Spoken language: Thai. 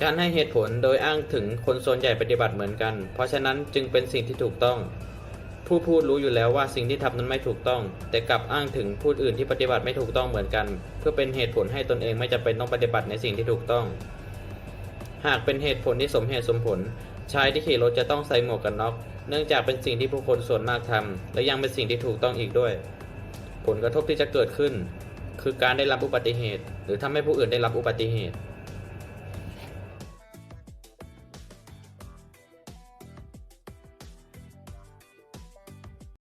การให้เหตุผลโดยอ้างถึงคนส่วนใหญ่ปฏิบัติเหมือนกัน เพราะฉะนั้นจึงเป็นสิ่งที่ถูกต้อง ผู้พูดรู้อยู่แล้วว่าสิ่งที่ทำนั้นไม่ถูกต้อง แต่กลับอ้างถึงผู้อื่นที่ปฏิบัติไม่ถูกต้องเหมือนกัน เพื่อเป็นเหตุผลให้ตนเองไม่จำเป็นต้องปฏิบัติในสิ่งที่ถูกต้อง หากเป็นเหตุผลที่สมเหตุสมผล ชายที่ขี่รถจะต้องใส่หมวกกันน็อก เนื่องจากเป็นสิ่งที่ผู้คนส่วนมากทำและยังเป็นสิ่งที่ถูกต้องอีกด้วย ผลกระทบที่จะเกิดขึ้น คือการได้รับอุบัติเหตุ หรือทำให้ผู้อื่นได้รับอุบัติเหตุ